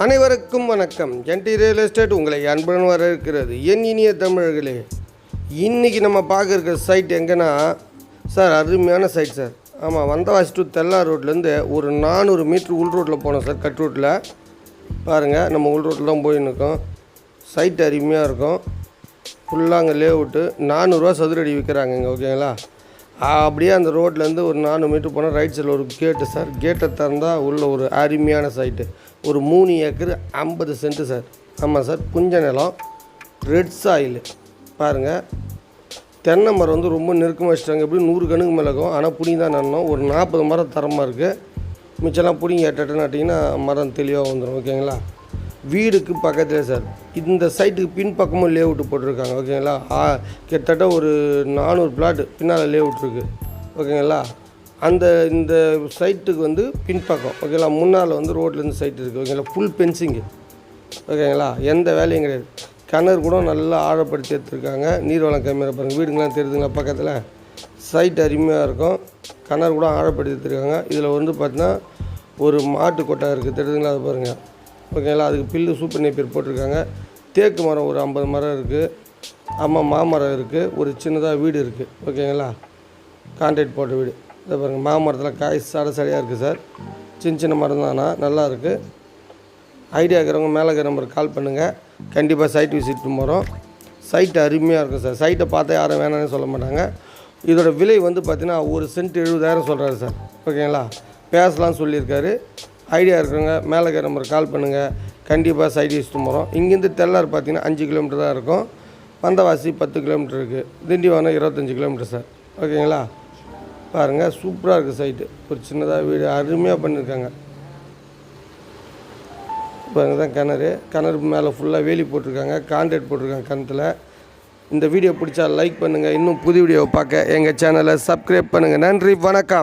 அனைவருக்கும் வணக்கம். ஜென்டி real estate உங்களை அன்புடன் வர இருக்கிறது என் இனிய தமிழர்களே இன்றைக்கி நம்ம பார்க்க இருக்கிற சைட் எங்கன்னா சார் அருமையான சைட் சார் ஆமாம் வந்தவாசி டு தெல்லா ரோட்லேருந்து ஒரு நானூறு மீட்ரு உள் ரோட்டில் போனோம் சார் கட் ரோட்டில் பாருங்கள் நம்ம உள் ரோட்டில் தான் போயின்னு இருக்கோம். சைட் அருமையாக இருக்கும் ஃபுல்லாக அங்கே லே அவுட்டு நானூறுரூவா சதுரடி விற்கிறாங்க இங்கே ஓகேங்களா அப்படியே அந்த ரோட்லேருந்து ஒரு நாலு மீட்டர் போனால் ரைட் சைடில் ஒரு கேட்டு சார் கேட்டை திறந்தால் உள்ள ஒரு அருமையான சைட்டு ஒரு மூணு ஏக்கர் ஐம்பது சென்ட்டு சார் ஆமாம் சார் புஞ்ச நிலம் ரெட் சாயில் பாருங்கள் தென்னை மரம் வந்து ரொம்ப நெருக்கமாக வச்சுட்டாங்க. எப்படி நூறு கணுக்கு மிளகும் ஆனால் புடி தான் நடணும். ஒரு நாற்பது மரம் தரமாக இருக்குது மிச்சம்லாம் பிடிங்கி எட்டு நட்டிங்கன்னா மரம் தெளிவாக வந்துடும் ஓகேங்களா வீடுக்கு பக்கத்தில் சார். இந்த சைட்டுக்கு பின்பக்கமும் லே அவுட்டு போட்டிருக்காங்க ஓகேங்களா ஆ, கிட்டத்தட்ட ஒரு நானூறு பிளாட் பின்னால் லே அவுட் இருக்குது ஓகேங்களா அந்த இந்த சைட்டுக்கு வந்து பின்பக்கம் ஓகேங்களா முன்னால் வந்து ரோட்லேருந்து சைட் இருக்குது ஓகேங்களா ஃபுல் பென்சிங்கு ஓகேங்களா எந்த வேலையும் கிடையாது. கிணறு கூட நல்லா ஆழப்படுத்தி எடுத்துருக்காங்க. நீர்வளம் கம்மியாக பாருங்கள் வீடுங்களாம் தெரியுதுங்களா பக்கத்தில்? சைட் அருமையாக இருக்கும். கிணறு கூட ஆழப்படுத்தி எடுத்துருக்காங்க. இதில் வந்து பார்த்தீங்கன்னா ஒரு மாட்டு கொட்டை இருக்குது தெரியுதுங்களா? அது பாருங்கள் ஓகேங்களா அதுக்கு பில்லு சூப்பர் நேப்பியர் போட்டிருக்காங்க. தேக்கு மரம் ஒரு ஐம்பது மரம் இருக்குது ஆமாம் மாமரம் இருக்குது ஒரு சின்னதாக வீடு இருக்குது ஓகேங்களா? கான்ட்ராக்ட் போட்ட வீடு. இதை பாருங்கள் மாமரத்தில் காய் சட சடையாக இருக்குது சார். சின்ன சின்ன மரம் தானா? நல்லா இருக்குது ஐடியா இருக்கிறவங்க மேலே இருக்கிற நம்பருக்கு கால் பண்ணுங்கள் கண்டிப்பாக சைட் விசிட் போகிறோம் சைட் அருமையாக இருக்கும் சார். சைட்டை பார்த்தா யாரும் வேணாம்னு சொல்ல மாட்டாங்க. இதோட விலை வந்து பார்த்திங்கன்னா ஒரு சென்ட் எழுபதாயிரம் சொல்கிறாரு சார். ஓகேங்களா? பேசலாம்னு சொல்லியிருக்காரு. ஐடியா இருக்கிறவங்க மேலே இருக்கிற நம்பருக்கு கால் பண்ணுங்கள் கண்டிப்பாக சைட் விசிட் போகிறோம் இங்கேருந்து தெல்லார் பார்த்தீங்கன்னா அஞ்சு கிலோமீட்டர் தான் இருக்கும். வந்தவாசி பத்து கிலோமீட்டர் இருக்குது திண்டிவனம் இருபத்தஞ்சி கிலோமீட்டர் சார் ஓகேங்களா? பாருங்கள் சூப்பராக இருக்குது சைட்டு ஒரு சின்னதாக வீடு அருமையாக பண்ணியிருக்காங்க பாருங்க தான் கிணறு. கிணறு மேலே ஃபுல்லாக வேலி போட்டிருக்காங்க. கான்ட்ராக்ட் போட்டிருக்காங்க கிணத்துல. இந்த வீடியோ பிடிச்சா லைக் பண்ணுங்கள் இன்னும் புது வீடியோவை பார்க்க எங்கள் சேனலை சப்ஸ்கிரைப் பண்ணுங்கள் நன்றி வணக்கம்.